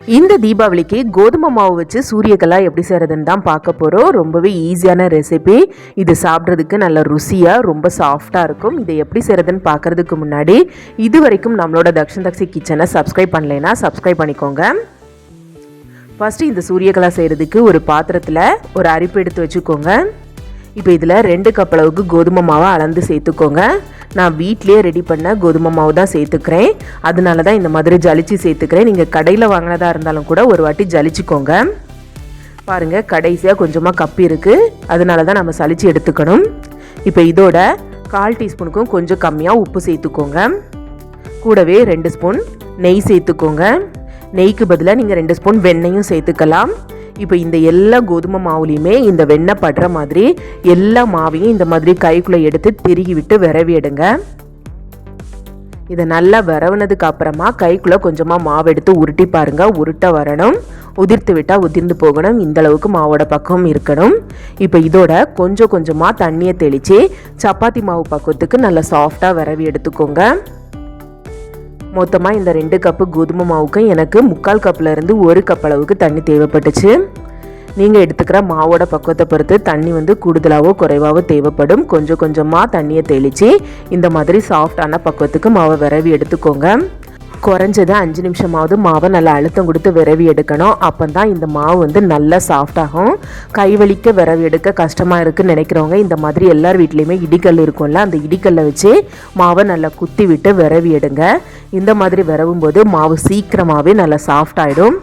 இந்த தீபாவளிக்கு கோதுமை மாவு வச்சு சூரியகலா எப்படி செய்கிறதுன்னு தான் பார்க்க போகிறோம் ரொம்பவே ஈஸியான ரெசிபி இது சாப்பிட்றதுக்கு நல்ல ருசியாக ரொம்ப சாஃப்டாக இருக்கும். இதை எப்படி செய்கிறதுன்னு பார்க்குறதுக்கு முன்னாடி இது வரைக்கும் நம்மளோட தக்ஷன் தக்ஷி கிச்சனை சப்ஸ்கிரைப் பண்ணலைன்னா சப்ஸ்கிரைப் பண்ணிக்கோங்க. ஃபஸ்ட்டு இந்த சூரியகலா செய்கிறதுக்கு ஒரு பாத்திரத்தில் ஒரு அரிப்பு எடுத்து வச்சுக்கோங்க. இப்போ இதில் ரெண்டு கப் அளவுக்கு கோதுமை மாவை அளந்து சேர்த்துக்கோங்க. நான் வீட்லேயே ரெடி பண்ண கோதுமை மாவு தான் சேர்த்துக்கிறேன். அதனால தான் இந்த மாதிரி ஜலிச்சு சேர்த்துக்கிறேன். நீங்கள் கடையில் வாங்கினதாக இருந்தாலும் கூட ஒரு வாட்டி ஜலிச்சுக்கோங்க. பாருங்கள் கடைசியாக கொஞ்சமாக கப் இருக்குது அதனால தான் நம்ம சளிச்சு எடுத்துக்கணும். இப்போ இதோட கால் டீஸ்பூனுக்கும் கொஞ்சம் கம்மியாக உப்பு சேர்த்துக்கோங்க. கூடவே ரெண்டு ஸ்பூன் நெய் சேர்த்துக்கோங்க. நெய்க்கு பதிலாக நீங்கள் ரெண்டு ஸ்பூன் வெண்ணையும் சேர்த்துக்கலாம். இப்போ இந்த எல்லா கோதுமை மாவுலேயுமே இந்த வெண்ணெய் படுற மாதிரி எல்லா மாவையும் இந்த மாதிரி கைக்குள்ளே எடுத்து திருகி விட்டு விரவி எடுங்க. இதை நல்லா விரவுனதுக்கு அப்புறமா கைக்குள்ளே கொஞ்சமாக மாவு எடுத்து உருட்டி பாருங்க. உருட்ட வரணும். உதிர்த்து விட்டால் உதிர்ந்து போகணும். இந்த அளவுக்கு மாவோட பக்கம் இருக்கணும். இப்போ இதோட கொஞ்சம் கொஞ்சமாக தண்ணியை தெளித்து சப்பாத்தி மாவு பக்குவத்துக்கு நல்லா சாஃப்டாக விரவி எடுத்துக்கோங்க. மொத்தமாக இந்த ரெண்டு கப்பு கோதுமை மாவுக்கும் எனக்கு முக்கால் கப்பிலேருந்து ஒரு கப் அளவுக்கு தண்ணி தேவைப்பட்டுச்சு. நீங்கள் எடுத்துக்கிற மாவோட பக்குவத்தை பொறுத்து தண்ணி வந்து கூடுதலாகவோ குறைவாகவோ தேவைப்படும். கொஞ்சம் கொஞ்சமாக தண்ணியை தெளித்து இந்த மாதிரி சாஃப்டான பக்குவத்துக்கு மாவை விரவி எடுத்துக்கோங்க. குறைஞ்சது அஞ்சு நிமிஷமாவது மாவை நல்லா அழுத்தம் கொடுத்து விரவி எடுக்கணும். அப்போ தான் இந்த மாவு வந்து நல்லா சாஃப்டாகும் கைவலிக்க விரவி எடுக்க கஷ்டமாக இருக்குன்னு நினைக்கிறவங்க இந்த மாதிரி எல்லார் வீட்லேயுமே இடிக்கல் இருக்கும்ல அந்த இடிக்கல்லை வச்சு மாவை நல்லா குத்தி விட்டு விரவி எடுங்க. இந்த மாதிரி விரவும் போது மாவு சீக்கிரமாகவே நல்லா சாஃப்ட் ஆகிடும்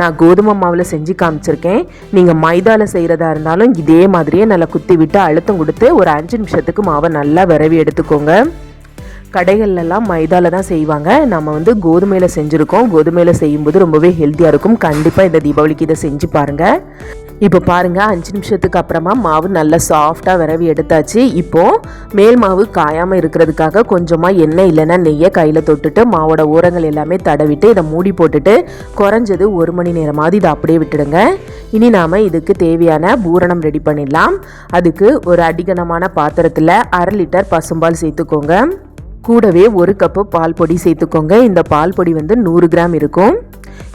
நான் கோதுமை மாவில் செஞ்சு காமிச்சிருக்கேன். நீங்கள் மைதாவில் செய்கிறதா இருந்தாலும் இதே மாதிரியே நல்லா குத்தி விட்டு அழுத்தம் கொடுத்து ஒரு அஞ்சு நிமிஷத்துக்கு மாவை நல்லா விரவி எடுத்துக்கோங்க. கடைகள்லாம் மைதாவில் தான் செய்வாங்க. நம்ம வந்து கோதுமையில் செஞ்சுருக்கோம். கோதுமையில் செய்யும்போது ரொம்பவே ஹெல்த்தியாக இருக்கும். கண்டிப்பாக இந்த தீபாவளிக்கு இதை செஞ்சு பாருங்கள் இப்போ பாருங்கள் அஞ்சு நிமிஷத்துக்கு அப்புறமா மாவு நல்லா சாஃப்டாக விரவி எடுத்தாச்சு. இப்போது மேல் மாவு காயாமல் இருக்கிறதுக்காக கொஞ்சமாக எண்ணெய் இல்லைன்னா நெய்யை கையில் தொட்டுட்டு மாவோட ஓரங்கள் எல்லாமே தடவிட்டு இதை மூடி போட்டுட்டு குறைஞ்சது ஒரு மணி நேரமாவது இதை அப்படியே விட்டுடுங்க. இனி நாம் இதுக்கு தேவையான பூரணம் ரெடி பண்ணிடலாம். அதுக்கு ஒரு அடிகனமான பாத்திரத்தில் அரை லிட்டர் பசும்பால் சேர்த்துக்கோங்க. கூடவே ஒரு கப்பு பால் பொடி சேர்த்துக்கோங்க. இந்த பால் பொடி வந்து நூறு கிராம் இருக்கும்.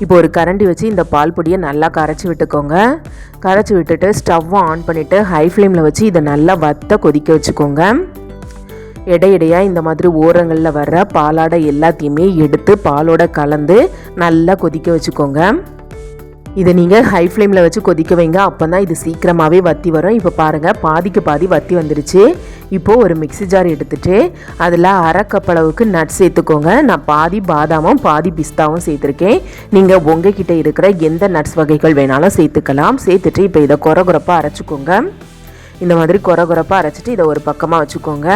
இப்போ ஒரு கரண்டி வச்சு இந்த பால் பொடியை நல்லா கரைச்சி விட்டுக்கோங்க. கரைச்சி விட்டுட்டு ஸ்டவ்வை ஆன் பண்ணிவிட்டு ஹை ஃப்ளேமில் வச்சு இதை நல்லா வத்த கொதிக்க வச்சுக்கோங்க. இடையிடையாக இந்த மாதிரி ஓரங்களில் வர்ற பாலாடை எல்லாத்தையுமே எடுத்து பாலோட கலந்து நல்லா கொதிக்க வச்சுக்கோங்க. இதை நீங்கள் ஹை ஃப்ளேமில் வச்சு கொதிக்க வைங்க. அப்போ தான் இது சீக்கிரமாகவே வத்தி வரும். இப்போ பாருங்கள் பாதிக்கு பாதி வத்தி வந்துருச்சு. இப்போது ஒரு மிக்சி ஜார் எடுத்துகிட்டு அதில் அரை கப் அளவுக்கு நட்ஸ் சேர்த்துக்கோங்க. நான் பாதி பாதாமும் பாதி பிஸ்தாவும் சேர்த்துருக்கேன். நீங்கள் உங்ககிட்ட இருக்கிற எந்த நட்ஸ் வகைகள் வேணாலும் சேர்த்துக்கலாம். சேர்த்துட்டு இப்போ இதை குறை குறப்பாக அரைச்சிக்கோங்க. இந்த மாதிரி குறை குறைப்பாக அரைச்சிட்டு இதை ஒரு பக்கமாக வச்சுக்கோங்க.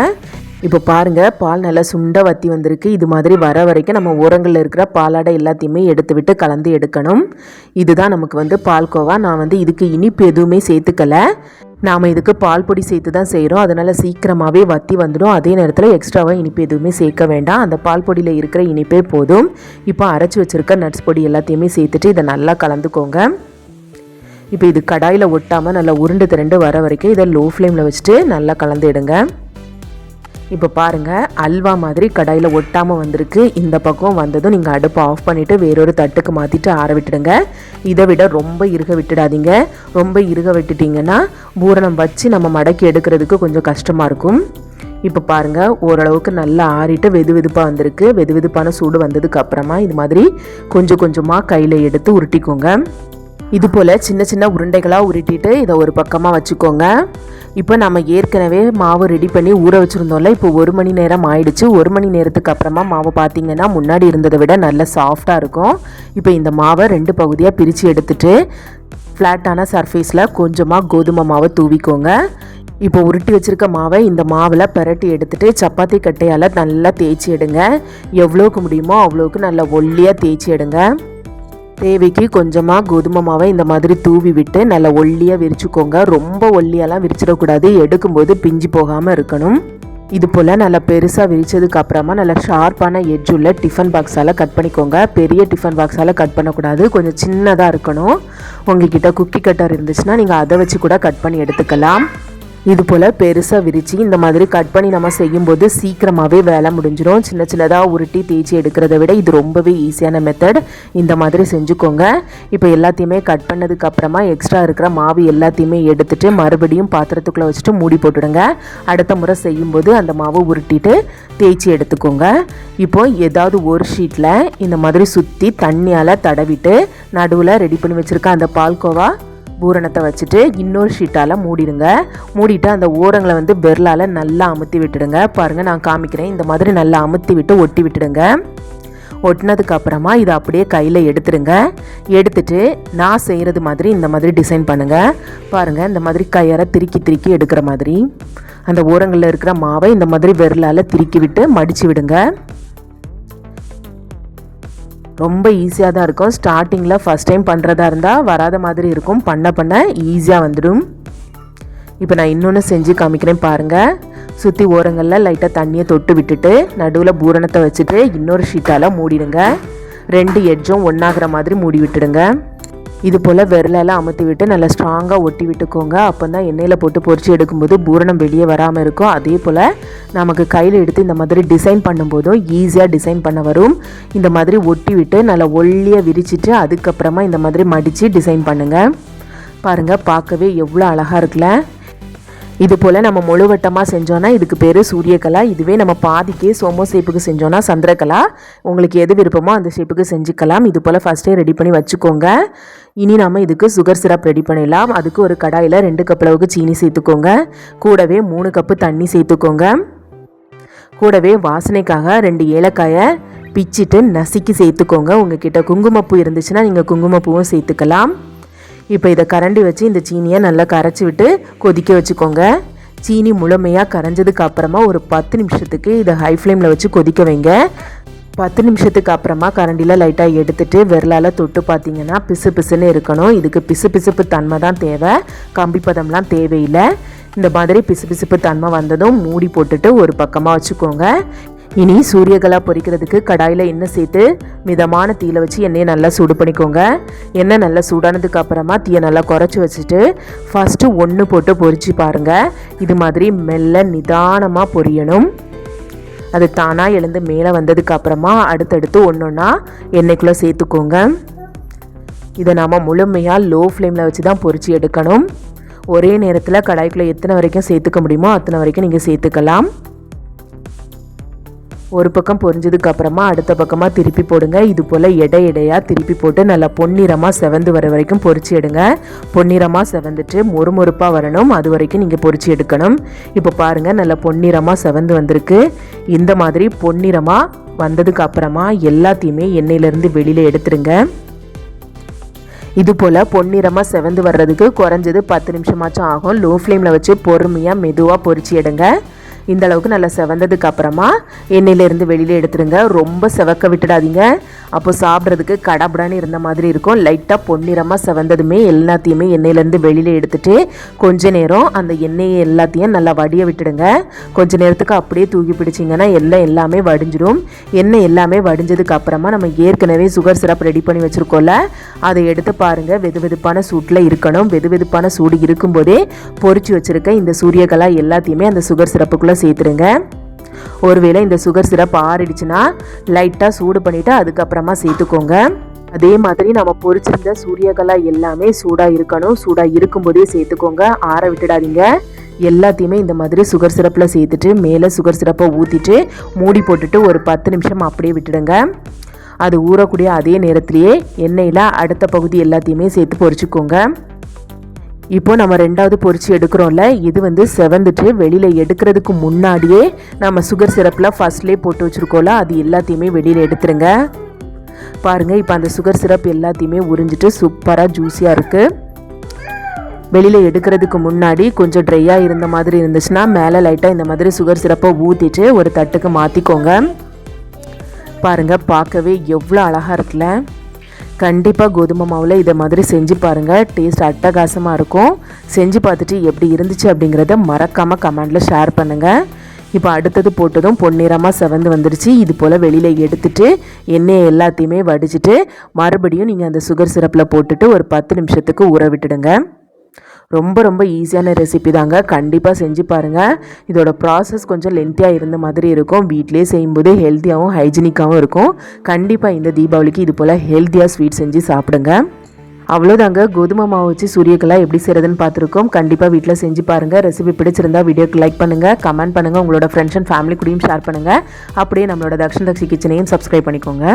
இப்போ பாருங்கள் பால் நல்லா சுண்ட வத்தி வந்திருக்கு. இது மாதிரி வர வரைக்கும் நம்ம ஓரங்களில் இருக்கிற பாலாடை எல்லாத்தையுமே எடுத்து விட்டு கலந்து எடுக்கணும். இதுதான் நமக்கு வந்து பால்கோவா நான் வந்து இதுக்கு இனிப்பு எதுவுமே சேர்த்துக்கல. நாம் இதுக்கு பால் பொடி சேர்த்து தான் செய்கிறோம் அதனால் சீக்கிரமாகவே வத்தி வந்துடும். அதே நேரத்தில் எக்ஸ்ட்ராவாக இனிப்பு எதுவுமே சேர்க்க வேண்டாம். அந்த பால் பொடியில் இருக்கிற இனிப்பே போதும். இப்போ அரைச்சி வச்சுருக்க நட்ஸ் பொடி எல்லாத்தையுமே சேர்த்துட்டு இதை நல்லா கலந்துக்கோங்க. இப்போ இது கடாயில் ஒட்டாமல் நல்லா உருண்டு திரண்டு வர வரைக்கும் இதை லோ ஃப்ளேமில் வச்சுட்டு நல்லா கலந்துடுங்க இப்போ பாருங்கள் அல்வா மாதிரி கடாயில் ஒட்டாமல் வந்திருக்கு. இந்த பக்கம் வந்ததும் நீங்கள் அடுப்பை ஆஃப் பண்ணிவிட்டு வேறொரு தட்டுக்கு மாற்றிட்டு ஆற விட்டுடுங்க. இதை விட ரொம்ப இறுக விட்டுடாதீங்க. ரொம்ப இறுக விட்டுட்டிங்கன்னா பூரணம் வச்சு நம்ம மடக்கி எடுக்கிறதுக்கு கொஞ்சம் கஷ்டமாக இருக்கும். இப்போ பாருங்கள் ஓரளவுக்கு நல்லா ஆறிட்டு வெது வெதுப்பாக வந்திருக்கு. வெது வெதுப்பான சூடு வந்ததுக்கு அப்புறமா இது மாதிரி கொஞ்சம் கொஞ்சமாக கையில் எடுத்து உருட்டிக்கோங்க. இது போல் சின்ன சின்ன உருண்டைகளாக உருட்டிட்டு இதை ஒரு பக்கமாக வச்சுக்கோங்க. இப்போ நம்ம ஏற்கனவே மாவு ரெடி பண்ணி ஊற வச்சுருந்தோம்ல இப்போ ஒரு மணி நேரம் ஆயிடுச்சு. ஒரு மணி நேரத்துக்கு அப்புறமா மாவு பார்த்திங்கன்னா முன்னாடி இருந்ததை விட நல்ல சாஃப்டாக இருக்கும். இப்போ இந்த மாவை ரெண்டு பகுதியாக பிரித்து எடுத்துட்டு ஃப்ளாட்டான சர்ஃபேஸில் கொஞ்சமாக கோதுமை மாவை தூவிக்கோங்க. இப்போ உருட்டி வச்சுருக்க மாவை இந்த மாவில் பரட்டி எடுத்துகிட்டு சப்பாத்தி கட்டையால் நல்லா தேய்ச்சி எடுங்க. எவ்வளோக்கு முடியுமோ அவ்வளோக்கு நல்லா ஒல்லியாக தேய்ச்சி எடுங்க. தேவைக்கு கொஞ்சமாக கோதுமை மாவை இந்த மாதிரி தூவி விட்டு நல்லா ஒல்லியாக விரிச்சுக்கோங்க. ரொம்ப ஒல்லியெல்லாம் விரிச்சிடக்கூடாது. எடுக்கும்போது பிஞ்சு போகாமல் இருக்கணும். இது போல் நல்லா பெருசாக விரித்ததுக்கு அப்புறமா நல்லா ஷார்ப்பான எட்ஜ் உள்ள டிஃபன் பாக்ஸால் கட் பண்ணிக்கோங்க. பெரிய டிஃபன் பாக்ஸால் கட் பண்ணக்கூடாது. கொஞ்சம் சின்னதாக இருக்கணும். உங்ககிட்ட குக்கி கட்டர் இருந்துச்சுன்னா நீங்கள் அதை வச்சு கூட கட் பண்ணி எடுத்துக்கலாம். இது போல் பெருசாக விரித்து இந்த மாதிரி கட் பண்ணி நம்ம செய்யும்போது சீக்கிரமாகவே வேலை முடிஞ்சிடும் சின்ன சின்னதாக உருட்டி தேய்ச்சி எடுக்கிறத விட இது ரொம்பவே ஈஸியான மெத்தட் இந்த மாதிரி செஞ்சுக்கோங்க. இப்போ எல்லாத்தையுமே கட் பண்ணதுக்கு அப்புறமா எக்ஸ்ட்ரா இருக்கிற மாவு எல்லாத்தையுமே எடுத்துட்டு மறுபடியும் பாத்திரத்துக்குள்ளே வச்சுட்டு மூடி போட்டுடுங்க. அடுத்த முறை செய்யும்போது அந்த மாவு உருட்டிட்டு தேய்ச்சி எடுத்துக்கோங்க. இப்போ ஏதாவது ஒரு ஷீட்டில் இந்த மாதிரி சுற்றி தண்ணியால் தடவிட்டு நடுவில் ரெடி பண்ணி வச்சுருக்க அந்த பால்கோவா பூரணத்தை வச்சுட்டு இன்னொரு ஷீட்டால் மூடிடுங்க. மூடிட்டு அந்த ஓரங்களை வந்து பெர்லால் நல்லா அமுத்தி விட்டுடுங்க. பாருங்கள் நான் காமிக்கிறேன். இந்த மாதிரி நல்லா அமுத்தி விட்டு ஒட்டி விட்டுடுங்க. ஒட்டினதுக்கப்புறமா இதை அப்படியே கையில் எடுத்துடுங்க. எடுத்துட்டு நான் செய்கிறது மாதிரி இந்த மாதிரி டிசைன் பண்ணுங்கள் பாருங்கள் இந்த மாதிரி கையரை திருக்கி திருக்கி எடுக்கிற மாதிரி. அந்த ஓரங்களில் இருக்கிற மாவை இந்த மாதிரி விரலால் திருக்கி விட்டு மடித்து விடுங்க. ரொம்ப ஈஸியாக தான் இருக்கும். ஸ்டார்டிங்கில் ஃபஸ்ட் டைம் பண்ணுறதா இருந்தால் வராத மாதிரி இருக்கும். பண்ண பண்ண ஈஸியாக வந்துடும். இப்போ நான் இன்னொன்று செஞ்சு காமிக்கிறேன் பாருங்கள் சுற்றி ஓரங்களில் லைட்டாக தண்ணியை தொட்டு விட்டுட்டு நடுவில் பூரணத்தை வச்சுட்டு இன்னொரு ஷீட்டால் மூடிடுங்க. ரெண்டு எட்ஜும் ஒன்றாகிற மாதிரி மூடி விட்டுடுங்க. இது போல் விரலால் அமுத்தி விட்டு நல்லா ஸ்ட்ராங்காக ஒட்டி விட்டுக்கோங்க அப்போ தான் எண்ணெயில் போட்டு பொறிச்சு எடுக்கும்போது பூரணம் வெளியே வராமல் இருக்கும். அதே போல் நமக்கு கையில் எடுத்து இந்த மாதிரி டிசைன் பண்ணும்போதும் ஈஸியாக டிசைன் பண்ண வரும். இந்த மாதிரி ஒட்டி விட்டு நல்லா ஒல்லியாக விரிச்சிட்டு அதுக்கப்புறமா இந்த மாதிரி மடித்து டிசைன் பண்ணுங்கள் பாருங்கள் பார்க்கவே எவ்வளோ அழகாக இருக்குல்ல? இது போல் நம்ம முழுவட்டமாக செஞ்சோன்னா இதுக்கு பேர் சூரியகலா. இதுவே நம்ம பாதிக்கே சோமோ ஷேப்புக்கு செஞ்சோன்னா சந்திரகலா. உங்களுக்கு எது விருப்பமோ அந்த ஷேப்புக்கு செஞ்சுக்கலாம். இது போல் ஃபஸ்ட்டே ரெடி பண்ணி வச்சுக்கோங்க. இனி நம்ம இதுக்கு சுகர் சிரப் ரெடி பண்ணிடலாம். அதுக்கு ஒரு கடாயில் ரெண்டு கப் அளவுக்கு சீனி சேர்த்துக்கோங்க. கூடவே மூணு கப்பு தண்ணி சேர்த்துக்கோங்க. கூடவே வாசனைக்காக ரெண்டு ஏலக்காயை பிச்சிட்டு நசுக்கி சேர்த்துக்கோங்க. உங்ககிட்ட குங்குமப்பூ இருந்துச்சுன்னா நீங்கள் குங்குமப்பூவும் சேர்த்துக்கலாம். இப்போ இதை கரண்டி வச்சு இந்த சீனியை நல்லா கரைச்சி விட்டு கொதிக்க வச்சுக்கோங்க. சீனி முழுமையாக கரைஞ்சதுக்கு அப்புறமா ஒரு பத்து நிமிஷத்துக்கு இதை ஹை ஃப்ளேமில் வச்சு கொதிக்க வைங்க. பத்து நிமிஷத்துக்கு அப்புறமா கரண்டியில் லைட்டாக எடுத்துட்டு விரலால் தொட்டு பார்த்தீங்கன்னா பிசு பிசுன்னு இருக்கணும். இதுக்கு பிசு பிசுப்பு தன்மை தான் தேவை. கம்பி பதம்லாம் தேவையில்லை. இந்த மாதிரி பிசு பிசுப்பு தன்மை வந்ததும் மூடி போட்டுட்டு ஒரு பக்கமாக வச்சுக்கோங்க. இனி சூரியகலா பொரிக்கிறதுக்கு கடாயில் எண்ணெய் சேர்த்து மிதமான தீயில் வச்சு எண்ணெயை நல்லா சூடு பண்ணிக்கோங்க. எண்ணெய் நல்லா சூடானதுக்கு அப்புறமா தீயை நல்லா குறைச்சி வச்சுட்டு ஃபஸ்ட்டு ஒன்று போட்டு பொரிச்சு பாருங்கள் இது மாதிரி மெல்ல நிதானமாக பொரியணும். அது தானாக எழுந்து மேலே வந்ததுக்கு அப்புறமா அடுத்தடுத்து ஒன்று ஒன்றா எண்ணெய்க்குள்ளே சேர்த்துக்கோங்க. இதை நாம் முழுமையாக லோ ஃப்ளேமில் வச்சு தான் பொரிச்சு எடுக்கணும். ஒரே நேரத்தில் கடாய்க்குள்ளே எத்தனை வரைக்கும் சேர்த்துக்க முடியுமோ அத்தனை வரைக்கும் நீங்கள் சேர்த்துக்கலாம். ஒரு பக்கம் பொரிஞ்சதுக்கு அப்புறமா அடுத்த பக்கமாக திருப்பி போடுங்க. இது போல் எடை எடையாக திருப்பி போட்டு நல்லா பொன்னிறமாக செவந்து வர வரைக்கும் பொறிச்சு எடுங்க. பொன்னிறமாக செவந்துட்டு மொறுமொறுப்பாக வரணும். அது வரைக்கும் நீங்கள் பொறிச்சு எடுக்கணும். இப்போ பாருங்கள் நல்லா பொன்னிறமாக செவந்து வந்திருக்கு. இந்த மாதிரி பொன்னிறமாக வந்ததுக்கு அப்புறமா எல்லாத்தையுமே எண்ணெயிலேருந்து வெளியில் எடுத்துருங்க. இது போல் பொன்னிறமாக செவந்து வர்றதுக்கு குறைஞ்சது பத்து நிமிஷமாச்சும் ஆகும். லோ ஃப்ளேமில் வச்சு பொறுமையாக மெதுவாக பொறிச்சு எடுங்க. இந்த அளவுக்கு நல்லா செவந்ததுக்கு அப்புறமா எண்ணெயிலேருந்து வெளியில் எடுத்துருங்க. ரொம்ப செவக்க விட்டுடாதீங்க. அப்போ சாப்பிட்றதுக்கு கடபடான்னு இருந்த மாதிரி இருக்கும். லைட்டாக பொன்னிறமாக செவந்ததுமே எல்லாத்தையுமே எண்ணெயிலேருந்து வெளியில் எடுத்துட்டு கொஞ்ச நேரம் அந்த எண்ணெயை எல்லாத்தையும் நல்லா வடிய விட்டுடுங்க. கொஞ்ச நேரத்துக்கு அப்படியே தூக்கி பிடிச்சிங்கன்னா எல்லாம் எல்லாமே வடிஞ்சிடும் எண்ணெய் எல்லாமே வடிஞ்சதுக்கு அப்புறமா நம்ம ஏற்கனவே சுகர் சிரப் ரெடி பண்ணி வச்சுருக்கோம்ல அதை எடுத்து பாருங்கள் வெது வெதுப்பான சூட்டில் இருக்கணும். வெது வெதுப்பான சூடு இருக்கும்போதே பொறிச்சு வச்சுருக்க இந்த சூரியகலா எல்லாத்தையுமே அந்த சுகர் சிரப்புக்குள்ளே சேர்த்துருங்க ஒருவேளை இந்த சுகர் சிரப் ஆறிடுச்சுன்னா லைட்டாக சூடு பண்ணிவிட்டு அதுக்கப்புறமா சேர்த்துக்கோங்க. அதே மாதிரி நம்ம பொரிச்சிருந்த சூரியகலா எல்லாமே சூடாக இருக்கணும். சூடாக இருக்கும்போதே சேர்த்துக்கோங்க. ஆற விட்டுடாதீங்க. எல்லாத்தையுமே இந்த மாதிரி சுகர் சிரப்பில் சேர்த்துட்டு மேலே சுகர் சிரப்பை ஊற்றிட்டு மூடி போட்டுட்டு ஒரு பத்து நிமிஷம் அப்படியே விட்டுடுங்க. அது ஊறக்கூடிய அதே நேரத்திலேயே எண்ணெயில் அடுத்த பகுதி எல்லாத்தையுமே சேர்த்து பொரிச்சுக்கோங்க. இப்போ நம்ம ரெண்டாவது பொரிச்சு எடுக்கிறோம்ல இது வந்து செவந்துட்டு வெளியில் எடுக்கிறதுக்கு முன்னாடியே நம்ம சுகர் சிரப்பில் ஃபர்ஸ்ட்லேயே போட்டு வச்சுருக்கோம்ல அது எல்லாத்தையுமே வெளியில் எடுத்துருங்க. பாருங்கள் இப்போ அந்த சுகர் சிரப் எல்லாத்தையுமே உறிஞ்சிட்டு சூப்பராக ஜூஸியாக இருக்குது வெளியில் எடுக்கிறதுக்கு முன்னாடி கொஞ்சம் ட்ரையாக இருந்த மாதிரி இருந்துச்சுன்னா மேலே லைட்டாக இந்த மாதிரி சுகர் சிரப்பை ஊற்றிட்டு ஒரு தட்டுக்கு மாற்றிக்கோங்க பாருங்கள் பார்க்கவே எவ்வளோ அழகாக இருக்குல்ல. கண்டிப்பாக கோதுமை மாவில் இதை மாதிரி செஞ்சு பாருங்கள் டேஸ்ட் அட்டகாசமாக இருக்கும். செஞ்சு பார்த்துட்டு எப்படி இருந்துச்சு அப்படிங்கிறத மறக்காமல் கமெண்டில் ஷேர் பண்ணுங்கள் இப்போ அடுத்தது போட்டதும் பொன்னிறமாக செவந்து வந்துடுச்சு இது போல் வெளியில் எடுத்துட்டு எண்ணெயை எல்லாத்தையுமே வடிச்சிட்டு மறுபடியும் நீங்கள் அந்த சுகர் சிரப்பில் போட்டுட்டு ஒரு பத்து நிமிஷத்துக்கு ஊற விட்டுடுங்க. ரொம்ப ரொம்ப ஈஸியான ரெசிபி தாங்க. கண்டிப்பாக செஞ்சு பாருங்கள் இதோட ப்ராசஸ் கொஞ்சம் லென்த்தியாக இருந்த மாதிரி இருக்கும். வீட்டிலேயே செய்யும்போது ஹெல்த்தியாகவும் ஹைஜீனிக்காகவும் இருக்கும். கண்டிப்பாக இந்த தீபாவளிக்கு இது போல் ஹெல்த்தியாக ஸ்வீட் செஞ்சு சாப்பிடுங்க. அவ்வளோதாங்க கோதுமை மாவு வச்சு சூரியக்கெல்லாம் எப்படி செய்கிறதுன்னு பார்த்துருக்கோம். கண்டிப்பாக வீட்டில் செஞ்சு பாருங்கள் ரெசிபி பிடிச்சிருந்தா வீடியோக்கு லைக் பண்ணுங்கள் கமெண்ட் பண்ணுங்கள் உங்களோட ஃப்ரெண்ட்ஸ் அண்ட் ஃபேமிலி கூடயும் ஷேர் பண்ணுங்கள் அப்படியே நம்மளோட தக்ஷன் தக்ஷி கிச்சனையும் சப்ஸ்கிரைப் பண்ணிக்கோங்க.